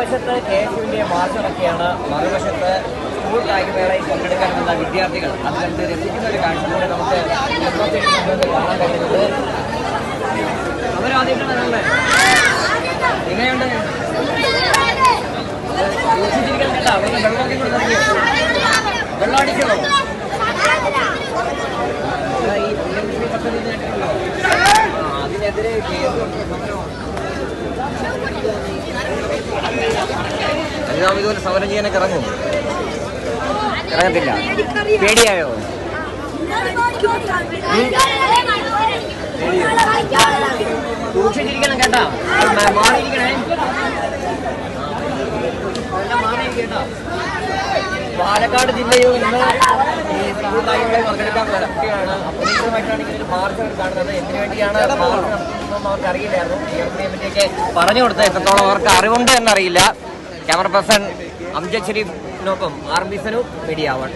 വശത്ത് K S യുവിന്റെ മാർച്ചടക്കെയാണ് മറുവശത്ത് school കായികമേളയിൽ പങ്കെടുക്കാൻ വന്ന വിദ്യാർത്ഥികൾ. അത് കണ്ട് രസിക്കുന്ന ഒരു കാഴ്ച കൂടെ നമുക്ക് കാണാൻ കഴിയുന്നത്. അവരാദ്യമായിട്ടാണ് എങ്ങനെയുണ്ട്? സൂക്ഷിച്ചിരിക്കാൻ വെള്ളം ഈ പദ്ധതി അതിനെതിരെ. അനിതാവ് ഇതുപോലെ സമരം ചെയ്യാനൊക്കെ ഇറങ്ങും. ഇറങ്ങത്തില്ല. പേടിയായോ? സൂക്ഷിച്ചിരിക്കണം കേട്ടാ. മാറിയിരിക്കണേ. പാലക്കാട് ജില്ലയിൽ ഇന്ന് ഈ സമുദായങ്ങളെ പങ്കെടുക്കാൻ നടക്കുകയാണ് അപ്രതീക്ഷിതമായിട്ടാണ് ഇങ്ങനെ ഒരു മാർച്ച് കാണുന്നത്. എന്തിനു വേണ്ടിയാണ് മാർച്ച് നടത്തുന്നതെന്ന് അവർക്ക് അറിയില്ലായിരുന്നു. പറ്റിയൊക്കെ പറഞ്ഞു കൊടുത്ത എത്രത്തോളം അവർക്ക് അറിവുണ്ട് എന്നറിയില്ല. ക്യാമറ പേഴ്സൺ അംജദ് ഷരീഫിനൊപ്പം ആർ ബിസനു മീഡിയ വൺ.